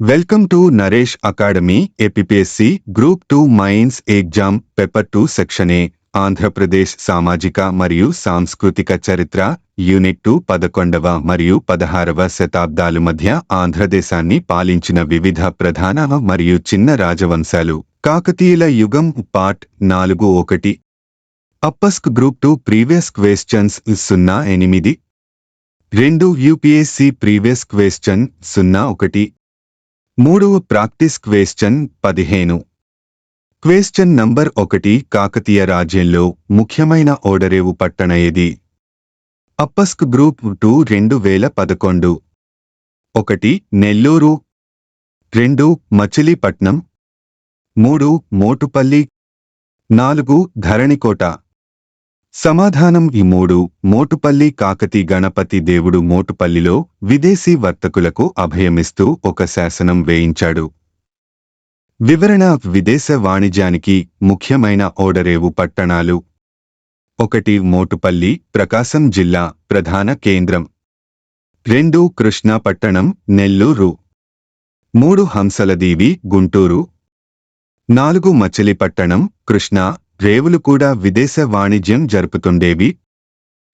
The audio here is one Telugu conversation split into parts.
Welcome to Naresh Academy APSC group two mains exam paper two section A Andhra Pradesh సామాజిక మరియు సాంస్కృతిక చరిత్ర యూనిట్ టూ పదకొండవ మరియు పదహారవ శతాబ్దాలు మధ్య ఆంధ్రదేశాన్ని పాలించిన వివిధ ప్రధాన మరియు చిన్న రాజవంశాలు. కాకతీయుల యుగం పార్ట్ నాలుగు ఒకటి. APPSC group two previous questions సున్నా ఎనిమిది. రెండు యూపీఎస్సి ప్రీవియస్ క్వశ్చన్ సున్నా ఒకటి. మూడు ప్రాక్టీస్ క్వేశ్చన్ పదిహేను. క్వేశ్చన్ నంబర్ ఒకటి కాకతీయ రాజ్యంలో ముఖ్యమైన ఓడరేవు పట్టణ ఏది? అప్పస్క్ గ్రూప్ టూ రెండు వేల పదకొండు. ఒకటి నెల్లూరు. రెండు మచిలీపట్నం. మూడు మోటుపల్లి. నాలుగు ధరణికోట. సమాధానం ఈ మూడు. మోటుపల్లి కాకతి గణపతి దేవుడు మోటుపల్లిలో విదేశీ వర్తకులకు అభయమిస్తూ ఒక శాసనం వేయించాడు. వివరణ విదేశ వాణిజ్యానికి ముఖ్యమైన ఓడరేవు పట్టణాలు. ఒకటి మోటుపల్లి ప్రకాశం జిల్లా ప్రధాన కేంద్రం. రెండు కృష్ణాపట్టణం నెల్లూరు. మూడు హంసలదీవి గుంటూరు. నాలుగు మచిలీపట్టణం కృష్ణా. రేవులు కూడా విదేశ వాణిజ్యం జరుపుతుండేవి.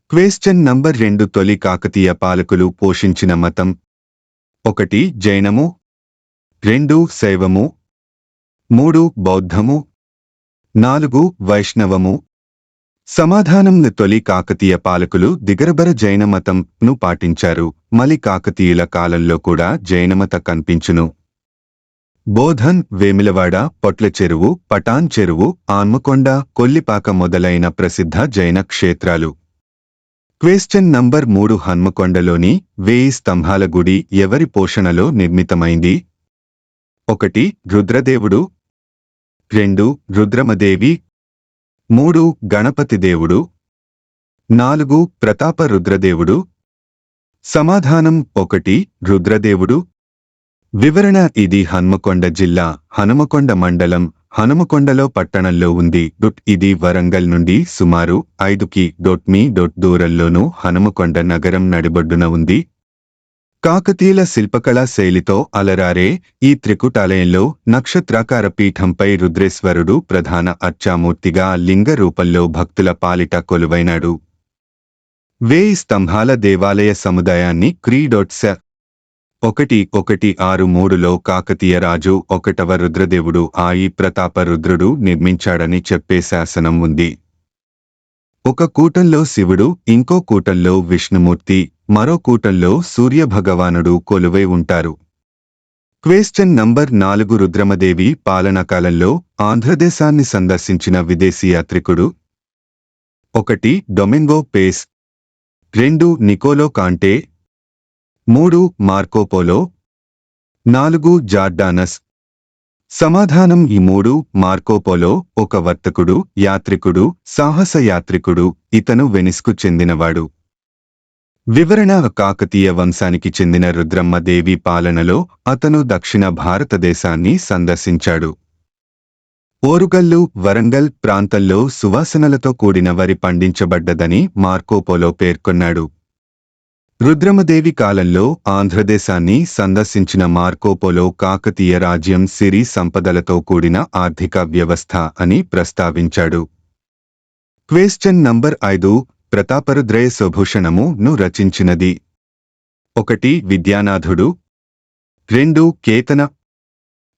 క్వేశ్చన్ నంబర్ రెండు తొలి కాకతీయ పాలకులు పోషించిన మతం. ఒకటి జైనము. రెండు శైవము. మూడు బౌద్ధము. నాలుగు వైష్ణవము. సమాధానం తొలి కాకతీయ పాలకులు దిగరబర జైన మతంను పాటించారు. మలి కాకతీయుల కాలంలో కూడా జైనమత కనిపించును. బోధన్ వేమిలవాడ పొట్ల చెరువు పటాన్ చెరువు ఆన్మకొండ కొల్లిపాక మొదలైన ప్రసిద్ధ జైన క్షేత్రాలు. క్వేశ్చన్ నంబర్ మూడు హన్మకొండలోని వేయి స్తంభాల గుడి ఎవరి పోషణలో నిర్మితమైంది? ఒకటి రుద్రదేవుడు. రెండు రుద్రమదేవి. మూడు గణపతి దేవుడు. నాలుగు ప్రతాప రుద్రదేవుడు సమాధానం ఒకటి రుద్రదేవుడు. వివరణ ఇది హన్మకొండ జిల్లా హనుమకొండ మండలం హనుమకొండలో పట్టణంలో ఉంది. డొట్ ఇది వరంగల్ నుండి సుమారు ఐదు కి డొట్ మీ డొట్ దూరంలోనూ హనుమకొండ నగరం నడిబొడ్డున ఉంది. కాకతీయుల శిల్పకళా శైలితో అలరారే ఈ త్రికుటాలయంలో నక్షత్రాకార పీఠంపై రుద్రేశ్వరుడు ప్రధాన అర్చామూర్తిగా లింగ రూపంలో భక్తుల పాలిట కొలువైనాడు. వేయి స్తంభాల దేవాలయ సముదాయాన్ని క్రీడొట్స ఒకటి ఒకటి ఆరు మూడులో కాకతీయ రాజు ఒకటవ రుద్రదేవుడు ఆయి ప్రతాప రుద్రుడు నిర్మించాడని చెప్పే శాసనం ఉంది. ఒక కూటంలో శివుడు ఇంకో కూటంలో విష్ణుమూర్తి మరో కూటంలో సూర్యభగవానుడు కొలువై ఉంటారు. క్వేశ్చన్ నంబర్ నాలుగు రుద్రమదేవి పాలనా కాలంలో ఆంధ్రదేశాన్ని సందర్శించిన విదేశీ యాత్రికుడు. ఒకటి డొమింగో పేస్. రెండు నికోలో కాంటే. మూడు మార్కోపోలో నాలుగు జార్డానస్. సమాధానం ఈ మూడు మార్కోపోలో ఒక వర్తకుడు యాత్రికుడు సాహస యాత్రికుడు ఇతను వెనిస్కు చెందినవాడు. వివరణ కాకతీయ వంశానికి చెందిన రుద్రమ్మ దేవి పాలనలో అతను దక్షిణ భారతదేశాన్ని సందర్శించాడు. ఓరుగల్లు వరంగల్ ప్రాంతంలో సువాసనలతో కూడిన వరి పండించబడ్డదని మార్కోపోలో పేర్కొన్నాడు. రుద్రమదేవి కాలంలో ఆంధ్రదేశాన్ని సందర్శించిన మార్కోపోలో కాకతీయ రాజ్యం సిరి సంపదలతో కూడిన ఆర్థిక వ్యవస్థ అని ప్రస్తావించాడు. క్వేశ్చన్ నంబర్ ఐదు ప్రతాపరుద్రయ సుభూషణము ను రచించినది. ఒకటి విద్యానాథుడు. రెండు కేతన.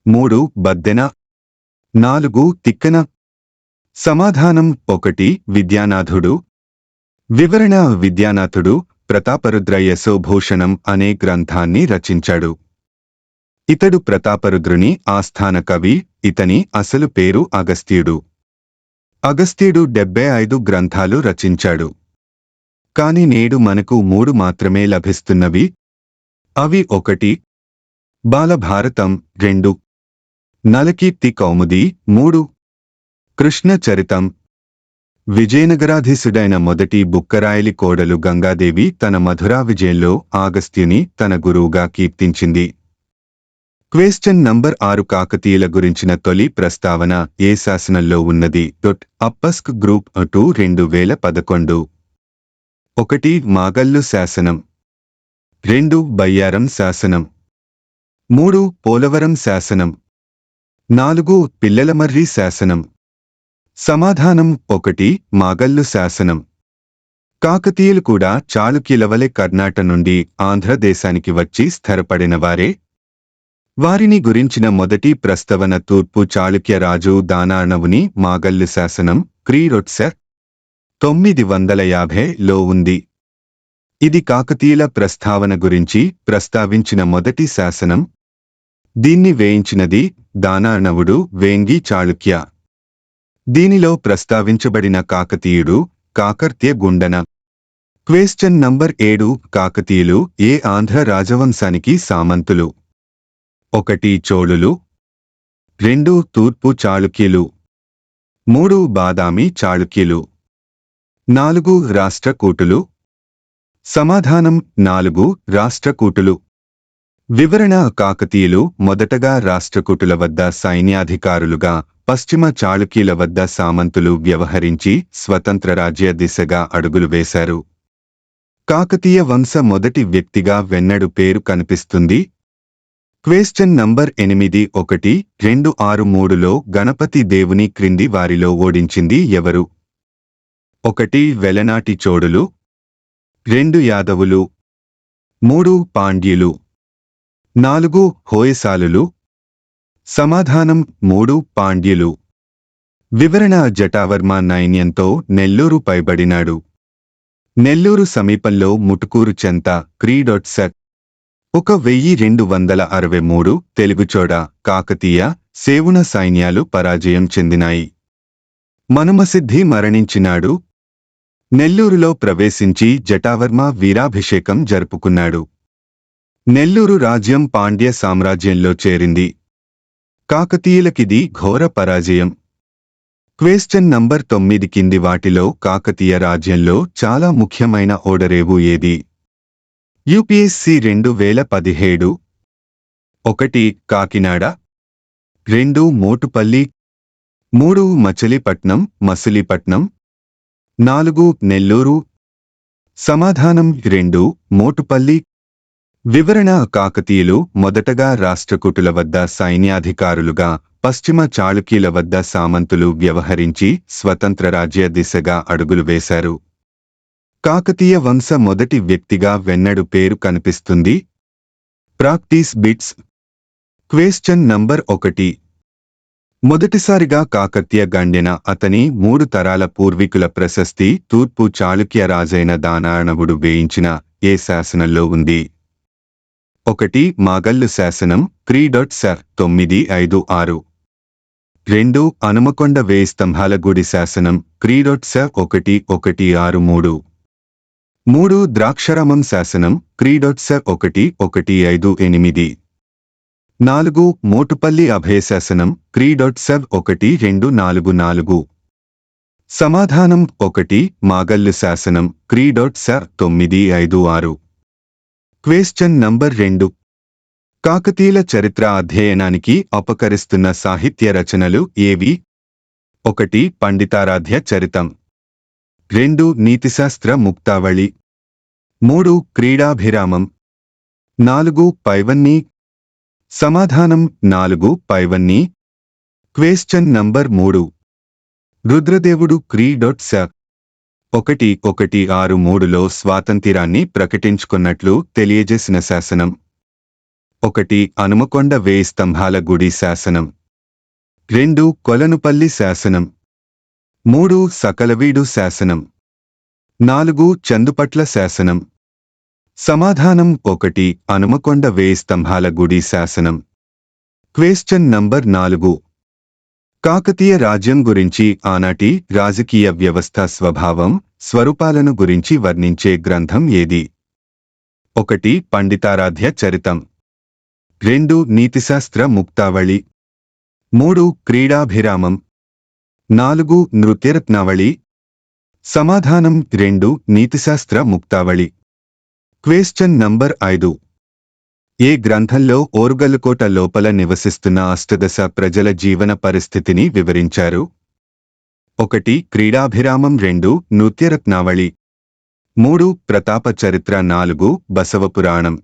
మూడు బద్దెన. నాలుగు తిక్కన. సమాధానం ఒకటి విద్యానాథుడు. వివరణ విద్యానాథుడు. ప్రతాపరుద్ర యశోభూషణం అనే గ్రంథాన్ని రచించాడు. ఇతడు ప్రతాపరుద్రుని ఆస్థాన కవి ఇతని అసలు పేరు అగస్త్యుడు. అగస్త్యుడు డెబ్బై ఐదు గ్రంథాలు రచించాడు. కాని నేడు మనకు మూడు మాత్రమే లభిస్తున్నవి. అవి ఒకటి బాలభారతం రెండు నలకీర్తి కౌముది మూడు కృష్ణ చరితం విజయనగరాధీశుడైన మొదటి బుక్కరాయలి కోడలు గంగాదేవి తన మధురా విజయంలో ఆగస్త్యుని తన గురువుగా కీర్తించింది. క్వేశ్చన్ నంబర్ ఆరు కాకతీయుల గురించిన తొలి ప్రస్తావన ఏ శాసనంలో ఉన్నది? డొట్ అప్పస్క్ గ్రూప్ టూ రెండు వేల పదకొండు. ఒకటి మాగల్లు శాసనం. రెండు బయ్యారం శాసనం. మూడు పోలవరం శాసనం. నాలుగు పిల్లలమర్రి శాసనం. సమాధానం ఒకటి మాగల్లు శాసనం. కాకతీయులు కూడా చాళుక్యులవలె కర్ణాట నుండి ఆంధ్రదేశానికి వచ్చి స్థిరపడినవారే వారిని గురించిన మొదటి ప్రస్తవన తూర్పు చాళుక్య రాజు దానాణవుని మాగల్లు శాసనం క్రీరొట్సెర్ తొమ్మిది వందల యాభైలో ఉంది. ఇది కాకతీయుల ప్రస్తావన గురించి ప్రస్తావించిన మొదటి శాసనం. దీన్ని వేయించినది దానాణవుడు వేంగి చాళుక్య. దీనిలో ప్రస్తావించబడిన కాకతీయుడు కాకర్త్య గుండన. క్వేశ్చన్ నంబర్ ఏడు కాకతీయులు ఏ ఆంధ్ర రాజవంశానికి సామంతులు? ఒకటి చోళులు. రెండు తూర్పు చాళుక్యులు. మూడు బాదామి చాళుక్యులు. నాలుగు రాష్ట్రకూటులు. సమాధానం నాలుగు రాష్ట్రకూటులు. వివరణ కాకతీయులు మొదటగా రాష్ట్రకూటుల వద్ద సైన్యాధికారులుగా పశ్చిమ చాళుక్యుల వద్ద సామంతులు వ్యవహరించి స్వతంత్ర రాజ్య దిశగా అడుగులు వేశారు. కాకతీయ వంశ మొదటి వ్యక్తిగా వెన్నడు పేరు కనిపిస్తుంది. క్వేశ్చన్ నంబర్ ఎనిమిది ఒకటి రెండు ఆరు మూడులో గణపతి దేవుని క్రింది వారిలో ఓడించింది ఎవరు? ఒకటి వెలనాటి చోడులు. రెండు యాదవులు. మూడు పాండ్యులు. నాలుగు హోయసాలులు. సమాధానం మూడు పాండ్యులు. వివరణ జటావర్మ నైన్యంతో నెల్లూరు పైబడినాడు. నెల్లూరు సమీపంలో ముటుకూరు చెంత క్రీడొట్సెట్ ఒక వెయ్యి రెండు వందల అరవై మూడు తెలుగుచోడ కాకతీయ సేవున సైన్యాలు పరాజయం చెందినాయి. మనుమసిద్ధి మరణించినాడు. నెల్లూరులో ప్రవేశించి జటావర్మ వీరాభిషేకం జరుపుకున్నాడు. నెల్లూరు రాజ్యం పాండ్య సామ్రాజ్యంలో చేరింది. కాకతీయులకిది ఘోర పరాజయం. క్వేశ్చన్ నంబర్ తొమ్మిది కింది వాటిలో కాకతీయ రాజ్యంలో చాలా ముఖ్యమైన ఓడరేవు ఏది? యుపిఎస్సి రెండు వేల పదిహేడు. ఒకటి కాకినాడ. రెండు మోటుపల్లి. మూడు మచిలీపట్నం మసిలీపట్నం. నాలుగు నెల్లూరు. సమాధానం రెండు మోటుపల్లి. వివరణ కాకతీయులు మొదటగా రాష్ట్రకూటుల వద్ద సైన్యాధికారులుగా పశ్చిమ చాళుక్యుల వద్ద సామంతులు వ్యవహరించి స్వతంత్ర రాజ్య దిశగా అడుగులు వేశారు. కాకతీయ వంశ మొదటి వ్యక్తిగా వెన్నడు పేరు కనిపిస్తుంది. Practice bits. క్వేశ్చన్ నంబర్ ఒకటి. మొదటిసారిగా కాకతీయ గండెన అతని మూడు తరాల పూర్వీకుల ప్రశస్తి తూర్పు చాళుక్య రాజైన దానాణవుడు వేయించిన ఏ శాసనంలో ఉంది? ఒకటి మాగల్లు శాసనం త్రీ డాట్ సర్ తొమ్మిది ఐదు ఆరు. రెండు అనుమకొండ వేయి స్తంభాల గుడి శాసనం క్రీడొట్ సర్ ఒకటి ఒకటి ఆరు మూడు. మూడు ద్రాక్షరామం శాసనం క్రీడొట్ సర్ ఒకటి ఒకటి ఐదు ఎనిమిది. నాలుగు మోటుపల్లి అభయ శాసనం క్రీడొట్ సర్ ఒకటి రెండు నాలుగు నాలుగు. సమాధానం ఒకటి మాగల్లు శాసనం క్రీడొట్ సర్ తొమ్మిది ఐదు ఆరు. క్వేశ్చన్ నంబర్ రెండు. కాకతీయుల చరిత్ర అధ్యయనానికి అపకరిస్తున్న సాహిత్య రచనలు ఏవి? ఒకటి పండితారాధ్య చరితం. రెండు నీతిశాస్త్ర ముక్తావళి. మూడు క్రీడాభిరామం. నాలుగు పైవన్నీ. సమాధానం నాలుగు పైవన్నీ. క్వేశ్చన్ నంబర్ మూడు. రుద్రదేవుడు క్రీ. డొట్ స. ఒకటి ఒకటి ఆరు మూడులో స్వాతంత్రాన్ని ప్రకటించుకున్నట్లు తెలియజేసిన శాసనం. ఒకటి అనుమకొండ వేయి స్తంభాల గుడి శాసనం. రెండు కొలనుపల్లి శాసనం. మూడు సకలవీడు శాసనం. నాలుగు చందుపట్ల శాసనం. సమాధానం ఒకటి అనుమకొండ వేయి స్తంభాల గుడి శాసనం. క్వేశ్చన్ నంబర్ నాలుగు. కాకతీయ రాజ్యం గురించి ఆనాటి రాజకీయ వ్యవస్థ స్వభావం స్వరూపాలను గురించి వర్ణించే గ్రంథం ఏది? ఒకటి పండితారాధ్య చరితం. రెండు నీతిశాస్త్ర ముక్తావళి. మూడు క్రీడాభిరామం. నాలుగు నృత్యరత్నావళి. సమాధానం రెండు నీతిశాస్త్ర ముక్తావళి. క్వేశ్చన్ నంబర్ ఐదు. ఏ గ్రంథంలో ఓర్గలుకోట లోపల నివసిస్తున్న అష్టదశ ప్రజల జీవన పరిస్థితిని వివరించారు? ఒకటి క్రీడాభిరామం రెండు నృత్యరత్నావళి. మూడు ప్రతాప చరిత్ర నాలుగు బసవపురాణం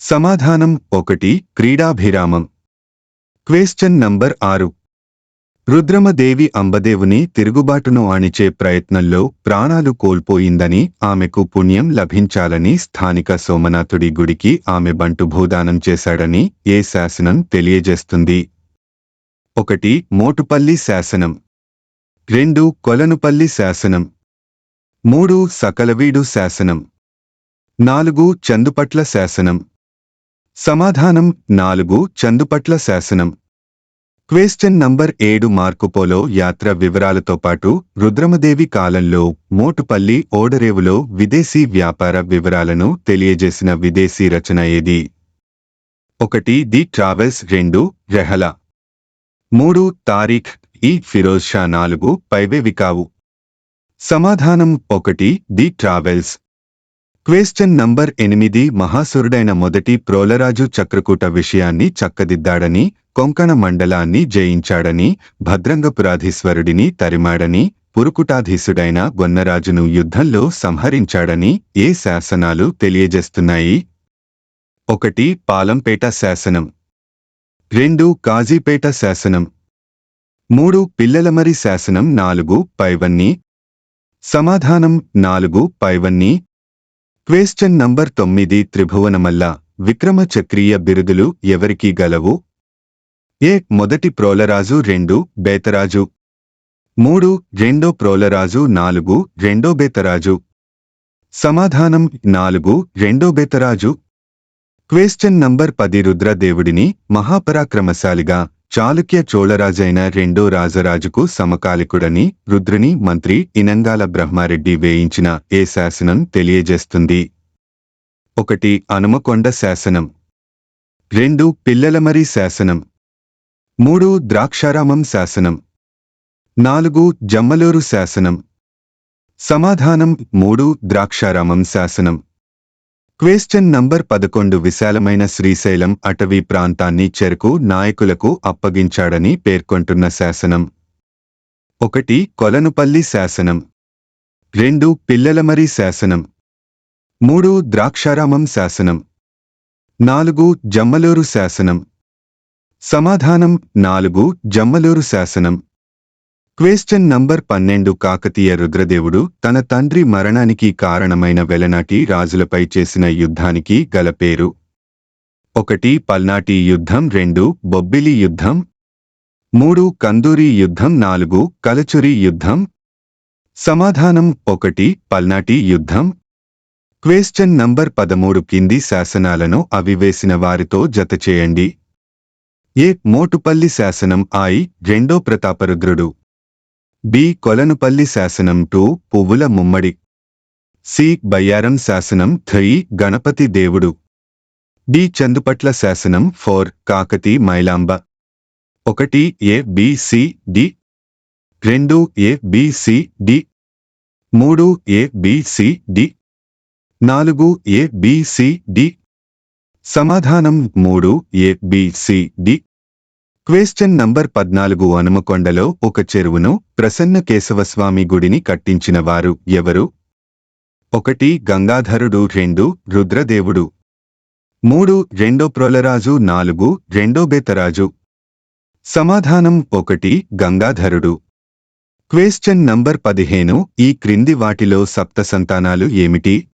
సమాధానం ఒకటి క్రీడాభిరామం. క్వేశ్చన్ నంబర్ ఆరు. రుద్రమదేవి అంబదేవుని తిరుగుబాటును అణిచే ప్రయత్నంలో ప్రాణాలు కోల్పోయిందని ఆమెకు పుణ్యం లభించాలని స్థానిక సోమనాథుడి గుడికి ఆమె బంటు భూదానం చేశాడని ఏ శాసనం తెలియజేస్తుంది? ఒకటి మోటుపల్లి శాసనం. రెండు కొలనుపల్లి శాసనం. మూడు సకలవీడు శాసనం. నాలుగు చందుపట్ల శాసనం. సమాధానం నాలుగు చందుపట్ల శాసనం. క్వేశ్చన్ నంబర్ ఏడు మార్కుపోలో యాత్ర వివరాలతో పాటు రుద్రమదేవి కాలంలో మోటుపల్లి ఓడరేవులో విదేశీ వ్యాపార వివరాలను తెలియజేసిన విదేశీ రచన ఏది? ఒకటి ది ట్రావెల్స్ రెండు రెహల. మూడు తారీఖ్ ఈ ఫిరోజ్ షా నాలుగు పైవేవికావు. సమాధానం ఒకటి ది ట్రావెల్స్. క్వేశ్చన్ నంబర్ ఎనిమిది మహాసురుడైన మొదటి ప్రోలరాజు చక్రకూట విషయాన్ని చక్కదిద్దాడని కొంకణ మండలాన్ని జయించాడని భద్రంగపురాధీశ్వరుడిని తరిమాడని పురుకుటాధీసుడైన గొన్నరాజును యుద్ధంలో సంహరించాడని ఏ శాసనాలు తెలియజేస్తున్నాయి? ఒకటి పాలంపేట శాసనం. రెండు కాజీపేట శాసనం. మూడు పిల్లలమరి శాసనం నాలుగు పైవన్ని. సమాధానం నాలుగు పైవన్ని. క్వేశ్చన్ నంబర్ తొమ్మిది త్రిభువనమల్ల. విక్రమ చక్రీయ బిరుదులు ఎవరికి గలవు? ఏ మొదటి ప్రోలరాజు రెండు బేతరాజు. మూడు రెండో ప్రోలరాజు నాలుగు రెండో బేతరాజు. సమాధానం నాలుగు రెండో బేతరాజు. క్వేశ్చన్ నంబర్ పది రుద్రదేవుడిని మహాపరాక్రమశాలిగా చాళుక్య చోళరాజైన రెండో రాజరాజుకు సమకాలికుడని రుద్రుని మంత్రి ఇనంగాల బ్రహ్మారెడ్డి వేయించిన ఏ శాసనం తెలియజేస్తుంది? ఒకటి అనుమకొండ శాసనం. రెండు పిల్లలమరి శాసనం. మూడు ద్రాక్షారామం శాసనం. నాలుగు జమ్మలూరు శాసనం. సమాధానం మూడు ద్రాక్షారామం శాసనం. క్వేశ్చన్ నంబర్ పదకొండు విశాలమైన శ్రీశైలం అటవీ ప్రాంతాన్ని చెరకు నాయకులకు అప్పగించాడని పేర్కొంటున్న శాసనం. ఒకటి కొలనుపల్లి శాసనం. రెండు పిల్లలమరి శాసనం. మూడు ద్రాక్షారామం శాసనం. నాలుగు జమ్మలూరు శాసనం. సమాధానం నాలుగు జమ్మలూరు శాసనం. క్వేశ్చన్ నంబర్ పన్నెండు కాకతీయ రుద్రదేవుడు తన తండ్రి మరణానికి కారణమైన వెలనాటి రాజులపై చేసిన యుద్ధానికి గల పేరు. ఒకటి పల్నాటి యుద్ధం. రెండు బొబ్బిలి యుద్ధం. మూడు కందూరి యుద్ధం. నాలుగు కలచురి యుద్ధం. సమాధానం ఒకటి పల్నాటి యుద్ధం. క్వేశ్చన్ నంబర్ పదమూడు కింది శాసనాలను అవివేసిన వారితో జతచేయండి ఏ మోటుపల్లి శాసనం ఐ రెండో ప్రతాపరుద్రుడు. బి కొలనుపల్లి శాసనం టూ పువ్వుల ముమ్మడి. సి బయ్యారం శాసనం థ్రీ గణపతి దేవుడు. డి చందుపట్ల శాసనం ఫోర్ కాకతి మైలాంబ. ఒకటి ఏ బి సి డి. రెండు ఏ బి సి డి. మూడు ఏ బి సి డి. నాలుగు ఏ బి సి డి. సమాధానం మూడు A B C D. Question number పద్నాలుగు అనుమకొండలో ఒక చెరువును ప్రసన్న కేశవస్వామి గుడిని కట్టించిన వారు ఎవరు? ఒకటి గంగాధరుడు రెండు రుద్రదేవుడు. మూడు రెండో ప్రొలరాజు నాలుగు రెండో బేతరాజు. సమాధానం ఒకటి గంగాధరుడు. క్వేశ్చన్ నంబర్ పదిహేను ఈ క్రింది వాటిలో సప్త సంతానాలు ఏమిటి?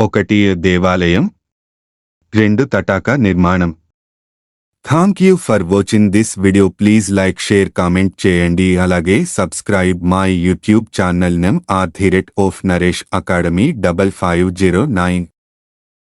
ఒకటి దేవాలయం. రెండు తటాక నిర్మాణం. Thank you for watching this video please like share comment చేయండి. అలాగే subscribe my YouTube channel name at the rate of Naresh Academy double five zero nine